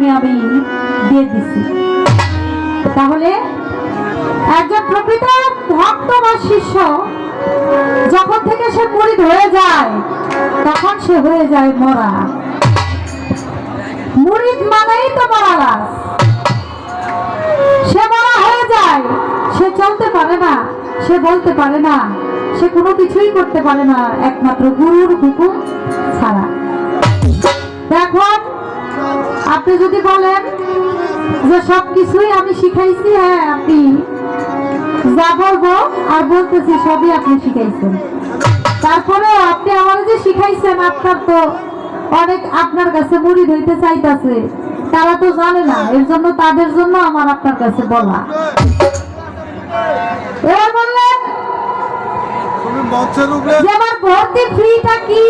চরণে আমি দিয়ে দিছি। তাহলে একজন প্রকৃত ভক্ত বা শিষ্য যখন থেকে সে মুড়িদ হয়ে যায়, তখন সে হয়ে যায় মরা। মুড়িদ মানেই তো মরা সে মরা হয়ে যায়, সে চলতে পারে না, সে বলতে পারে না, সে কোনো কিছুই করতে পারে না, একমাত্র গুরুর হুকুম ছাড়া। দেখুন আপনি যদি বলেন যে সব কিছুই আমি শিখাইছি হ্যাঁ আপনি যা বলব আর বলতেছি সবই আপনি শিখাইছেন। তারপরে আপনি আমার যে শিখাইছেন আপনার তো অনেক আপনার কাছে মুড়ি ধইতে চাইতেছে তারা তো জানে না এর জন্য তাদের জন্য আমার আপনার কাছে বলা। এবার বললেন যে আমার ভর্তি ফ্রিটা কি?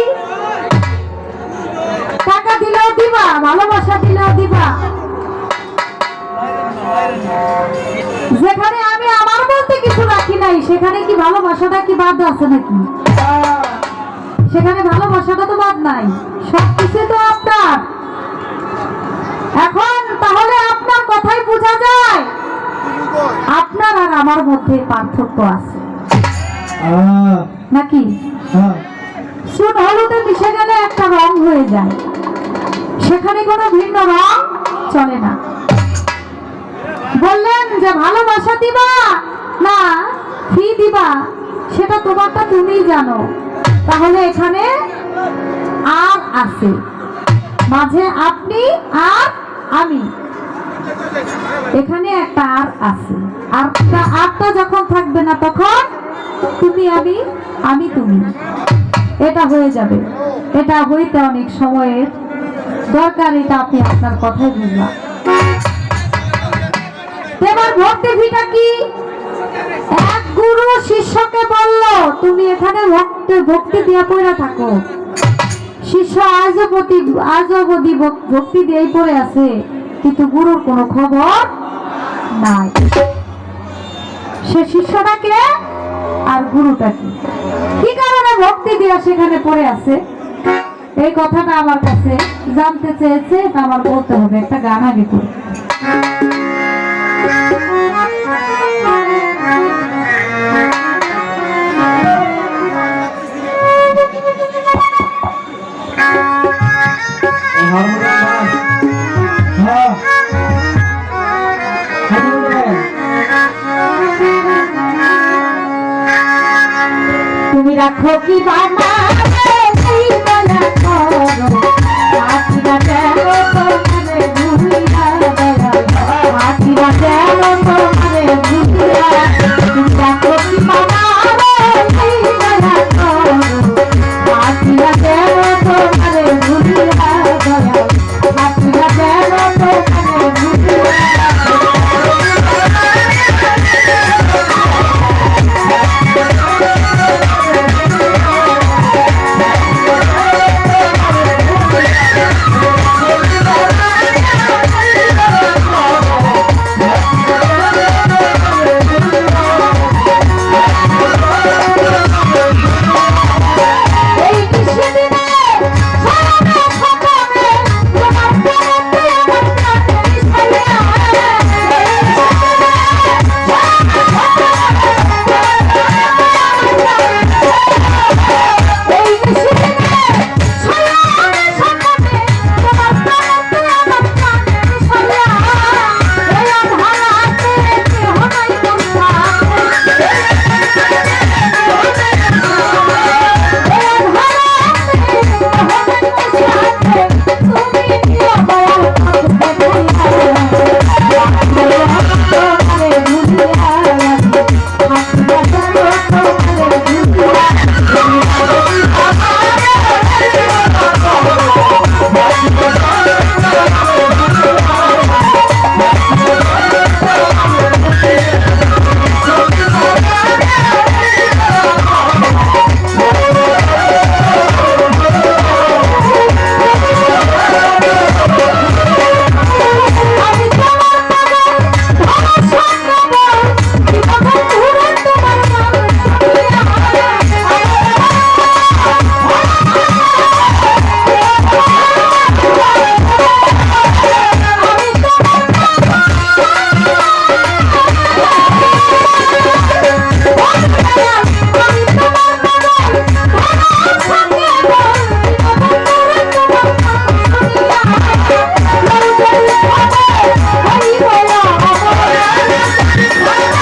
টাকা দিলেও দিবা ভালোবাসা দিলেও দিবা। যেখানে আমি আমার বলতে কিছু রাখি নাই সেখানে কি ভালোবাসাটা কি বাদ আছে নাকি? সেখানে ভালোবাসাটা তো বাদ নাই সবকিছু তো আপনার। এখন তাহলে আপনার কথাই বোঝা যায়। আপনার আর আমার মধ্যে পার্থক্য আছে। নাকি? সুট হলুদে মিশে গেলে একটা রং হয়ে যায়। সেখানে কোনো ভিন্ন রং চলে না। বললেন যে, ভালোবাসা দিবা না ফি দিবা, সেটা তোমারটা তুমিই জানো। তাহলে এখানে আর আছে। মাঝে আপনি আর আমি। এখানে একটা আর আছে। আরটা আরটা যখন থাকবে না তখন তুমি আমি আমি তুমি। এটা হয়ে যাবে। এটা হইতে অনেক সময়ের দরকার এটা আপনি আপনার কথাই বুঝলাম ভক্তি কি? এক গুরু শিষ্যকে তুমি এখানে ভক্তি দিয়া শিষ্য অবধি ভক- ভক্তি পড়ে আছে, কিন্তু গুরুর কোনো খবর নাই। সে শিষ্যটাকে আর গুরুটাকে কি কারণে ভক্তি দিয়া সেখানে পড়ে আছে? এই কথাটা আমার কাছে জানতে চেয়েছে, এটা আমার বলতে হবে, একটা গান আগে করে। তুমি রাখো কি মায়া করো Bye.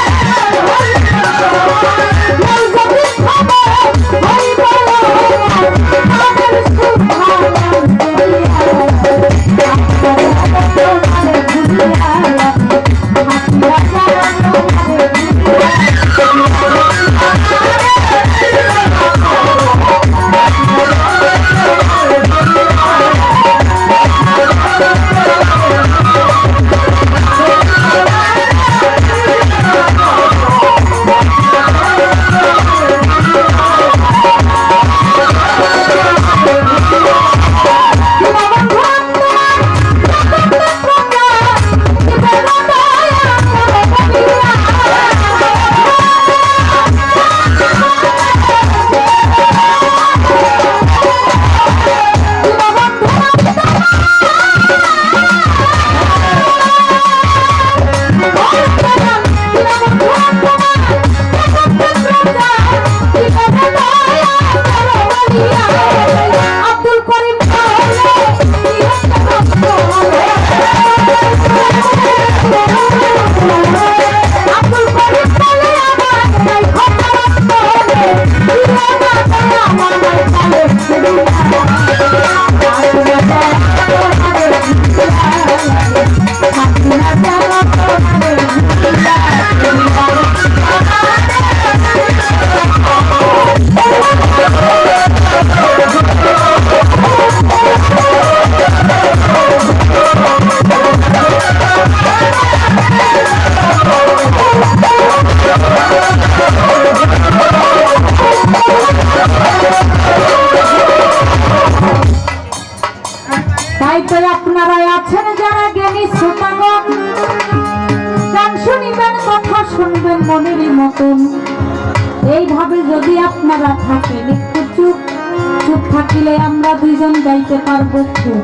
পারব খুব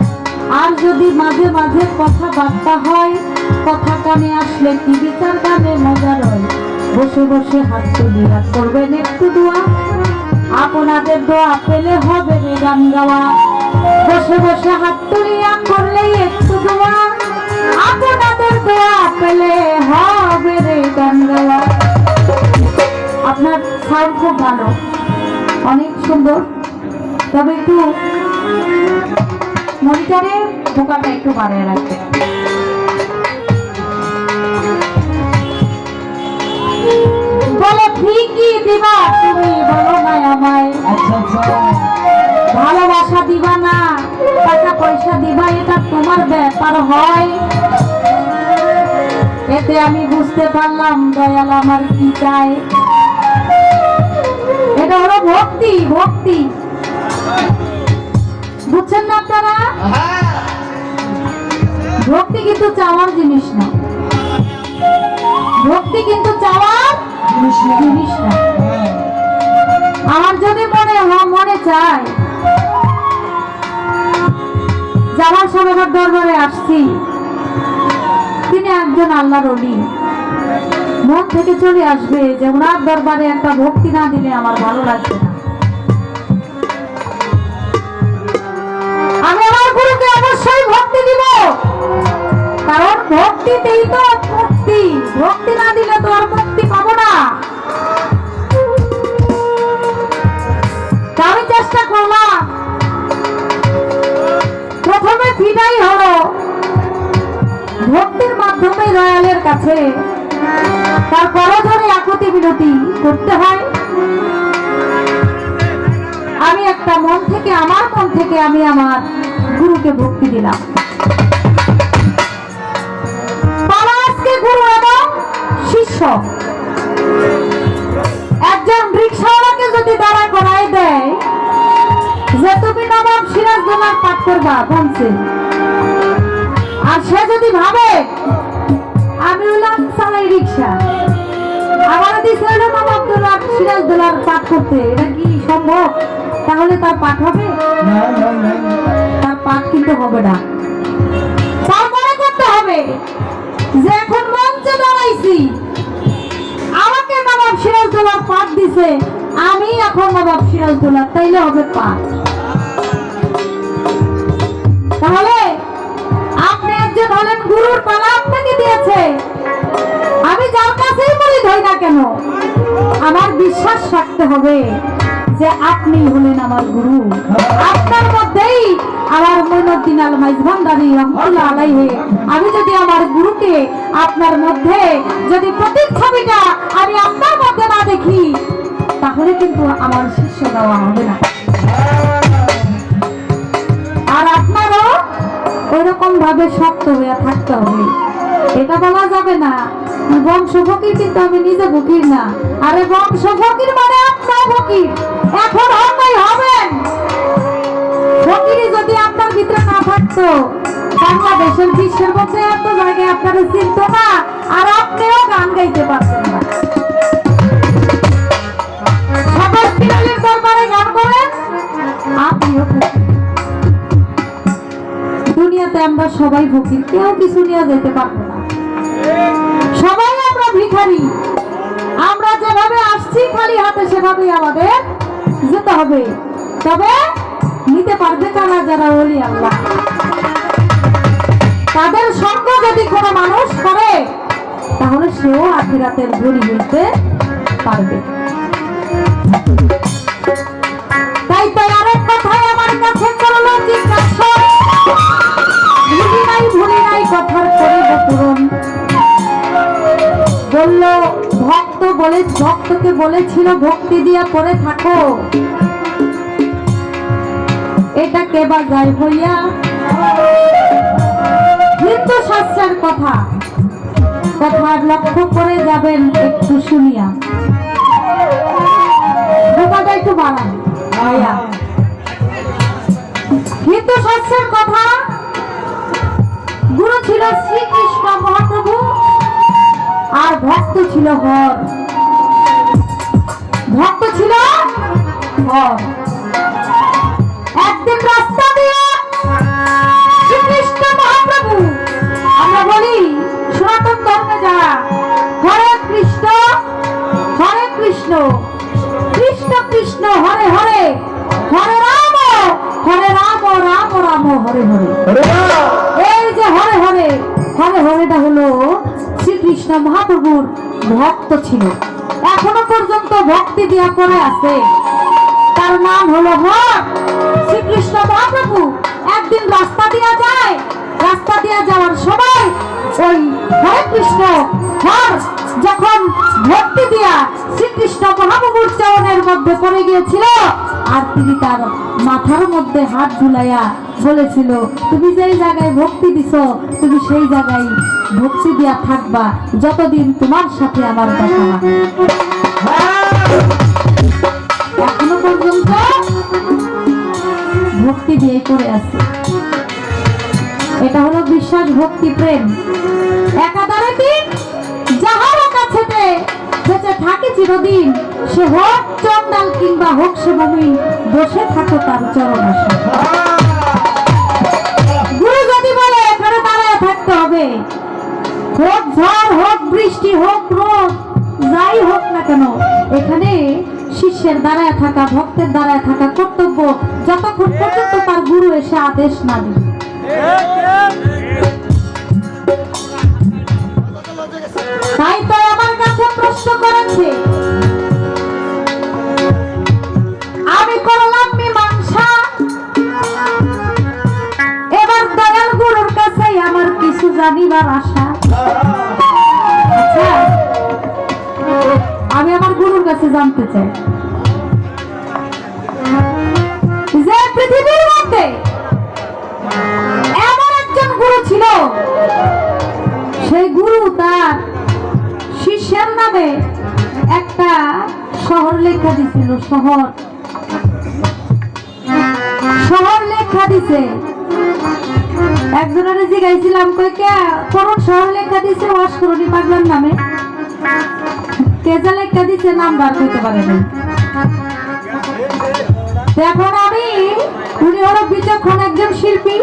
আর যদি মাঝে মাঝে কথাবার্তা হয়, কথা কানে আসলে কি বিচার গানে মজা রয় বসে বসে হাত তুলিয়া করবেন একটু দোয়া। আপনাদের দোয়া পেলে হবে রে গান গাওয়া। বসে বসে হাত তুলিয়া করলেই একটু দোয়া। আপনাদের দোয়া পেলে হবে রে গান গাওয়া। আপনার সাউন্ড খুব ভালো। অনেক সুন্দর। তবে একটু মনিটরে বোকাটা একটু বাড়িয়ে রাখবে বলে ঠিকই দিবা তুমি বলো না আমায়। আচ্ছা আচ্ছা। ভালোবাসা দিবা না টাকা পয়সা দিবা এটা তোমার ব্যাপার হয়। এতে আমি বুঝতে পারলাম দয়াল আমার কি চাই এটা হলো ভক্তি ভক্তি। বুঝছেন না আপনারা? ভক্তি কিন্তু চাওয়ার জিনিস না। ভক্তি কিন্তু চাওয়ার জিনিস না। আমার যদি মনে হয়, মনে চায় যাওয়ার সাহেবের দরবারে আসছি। তিনি একজন আল্লাহর অলি মন থেকে চলে আসবে যে ওনার দরবারে একটা ভক্তি না দিলে আমার ভালো লাগবে না। ভক্তি দিব। কারণ ভক্তিতেই তো মুক্তি ভক্তি। না দিলে তো আর মুক্তি পাবো না। আমি চেষ্টা করলাম। প্রথমে ফিটাই হলো। ভক্তির মাধ্যমে রয়ালের কাছে। তার করজনে একতি বিনতি করতে হয়। আমি একটা মন থেকে, আমার মন থেকে আমি আমার গুরুকে ভক্তি দিলাম। শিষ্য একজন রিক্সাওয়ালাকে যদি দাঁড়া করাই দেয় যে তুমি নবাব সিরাজদৌলার পাঠ করবা বলছে আর সে যদি ভাবে আমি হলাম চালাই রিক্সা। আমার দিছে হলো নবাব দোলার সিরাজদৌলার পাঠ করতে। এটা কি সম্ভব? তাহলে তার পাঠ হবে। তার পাঠ কিন্তু হবে না। তারপরে করতে হবে যে এখন মঞ্চে দাঁড়াইছি নবাব সিরাজদৌলার পাঠ দিছে। আমি এখন নবাব সিরাজদৌলার তাইলে হবে পাঠ। তাহলে আপনি একজন হলেন গুরুর পালা আপনাকে দিয়েছে। আমি যার কাছেই বলি ধরি না কেন, আমার বিশ্বাস রাখতে হবে। যে আপনি হলেন আমার গুরু। আপনার মধ্যেই আমার মইনুদ্দিন আল মাইজভান্ডারি রহমতুল্লাহ আলাইহে। আমি যদি আমার গুরুকে আপনার মধ্যে যদি প্রতীক ছবিটা আমি আপনার মধ্যে না দেখি, তাহলে কিন্তু আমার শিষ্য দেওয়া হবে না। আর আপনারও ওইরকম ভাবে শক্ত হয়ে থাকতে হবে। এটা বলা যাবে না। বংশ ফকির কিন্তু আমি নিজে ফকির না। আরে বংশ ফকির মানে আপনার ফকির এখন হবেই হবেন ফকিরি, যদি আপনার ভিতরে না থাকতো, বাংলাদেশের বিশ্বের মধ্যে এত জায়গায় আপনারা চিনত না, আর আপনিও গান গাইতে পারতেন না। সবাই গান করেন আপনিও। দুনিয়াতে আমরা সবাই ফকির, কেউ কিছু নিয়ে যেতে পারব না। সবাই আমরা ভিখারি। আমরা যেভাবে আসছি, খালি হাতে সেভাবেই আমাদের যেতে হবে। তবে নিতে পারবে তারা যারা বলি আল্লাহ। তাদের সঙ্গ যদি কোনো মানুষ করে, তাহলে সেও আখিরাতের বলি বলতে পারবে। তাই তো আরেক কথায় আমার কাছে করল জিজ্ঞাসা। কথার পূরণ বলল বলেছিল, ভক্তি দিয়া পড়ে থাকো। এটা কে বা হইয়া? হিন্দু শাস্ত্রের কথা। কথা লক্ষ্য করে যাবেন একটু শুনিয়া। একটু বাড়ান। কথা। গুরু ছিল শ্রীকৃষ্ণ মহাপ্রভু, আর ভক্ত ছিল হর। ছিল? একদিন রাস্তা দিয়ে শ্রীকৃষ্ণ মহাপ্রভু আমরা বলি সনাতন ধর্মে যারা হরে কৃষ্ণ হরে কৃষ্ণ কৃষ্ণ কৃষ্ণ হরে হরে হরে রাম হরে রাম রাম রাম হরে হরে। এই যে হরে হরে হরে হরেটা হলো শ্রীকৃষ্ণ মহাপ্রভুর ভক্ত ছিল। এখনও পর্যন্ত ভক্তি দিয়া করে আছে। তার নাম হলো হর শ্রীকৃষ্ণ মহাপ্রভু একদিন রাস্তা দিয়া যায়। রাস্তা দিয়া যাওয়ার সময় ওই হরে কৃষ্ণ হর যখন ভক্তি দিয়া শ্রীকৃষ্ণ মহাপ্রভুর চরণের মধ্যে পড়ে গিয়েছিল, আর তিনি তার মাথার মধ্যে হাত ঝুলাইয়া বলেছিল, তুমি যেই জায়গায় ভক্তি দিছ, তুমি সেই জায়গায় ভক্তি দিয়া থাকবা। যতদিন তোমার সাথে আমার দেখা দিয়ে করে আছে। এটা হলো বিশ্বাস, ভক্তি, প্রেম। একাধারে দিন যাহার কাছেতে বেঁচে থাকে চিরদিন, সে হোক চন্ডাল কিংবা হোক সে মমিন বসে থাকো তার চরণ আসে গুরু যদি বলে, এখানে দাঁড়ায় থাকতে হবে। হোক ঝড়, হোক বৃষ্টি, হোক রোদ, যাই হোক না কেন, এখানে শিষ্যের দ্বারায় থাকা, ভক্তের দ্বারায় থাকা কর্তব্য। যতক্ষণ পর্যন্ত তার গুরু এসে আদেশ না দিবে তাই তো আমার কাছে প্রশ্ন করেছে, আমি করলাম এবার দয়াল গুরুর কাছে আমার কিছু জানিবার আশা। আচ্ছা আমি আমার গুরুর কাছে জানতে চাই। যে পৃথিবীর মধ্যে এমন একজন গুরু ছিল, সেই গুরু তার শিষ্যের নামে একটা শহর লেখা দিছিল, শহর। শহর লেখা দিছে। একজনের জিগাইছিলাম কই কে কোন শহর লেখা দিছে অস্করণী পাগলার নামে। কেজা লেখা দিছে নাম বার করতে পারে না। এখন আমি উনি হলো বিচক্ষণ একজন শিল্পী,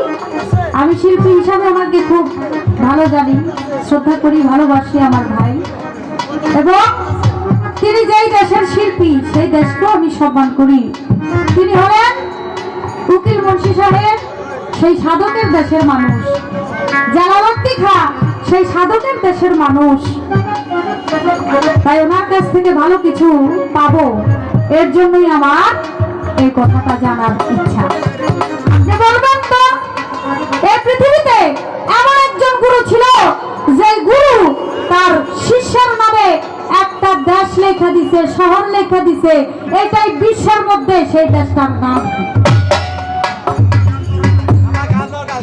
আমি শিল্পী হিসাবে আমাকে খুব ভালো জানি, শ্রদ্ধা করি, ভালোবাসি আমার ভাই। এবং তিনি যেই দেশের শিল্পী, সেই দেশকেও আমি সম্মান করি। তিনি হলেন উকিল মুন্সি সাহেব, সেই সাধকের দেশের মানুষ। জালালত্তি খা সেই সাধকের দেশের মানুষ। তাই ওনার কাছ থেকে ভালো কিছু পাবো। এর জন্যই আমার এই কথাটা জানার ইচ্ছা। তার শিষ্যের একটা দেশ লেখা দিছে, শহর লেখা দিছে। এটাই বিশ্বের মধ্যে সেই দেশটার নাম।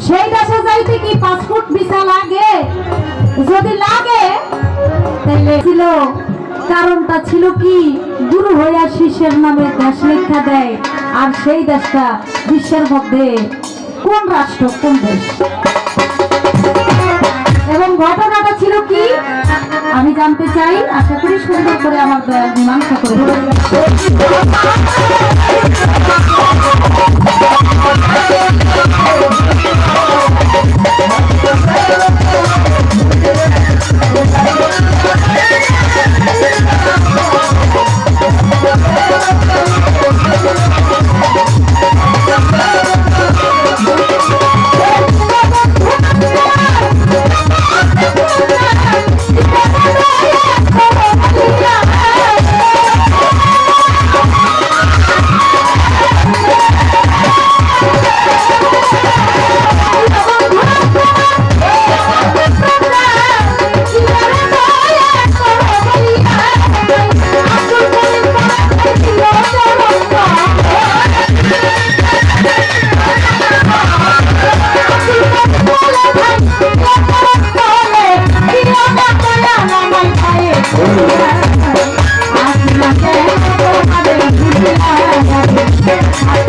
সেই দেশে যাইতে কি পাসপোর্ট ভিসা লাগে? যদি লাগে তাহলে ছিল। কারণটা ছিল কি? গুরু হইয়া শিষ্যের নামে দেশ লেখা দেয়, আর সেই দেশটা বিশ্বের মধ্যে কোন রাষ্ট্র, কোন দেশ? এবং ঘটনাটা ছিল কি? আমি জানতে চাই, আশা করি সুন্দর করে আমার দয়াল মীমাংসা করে দেবে।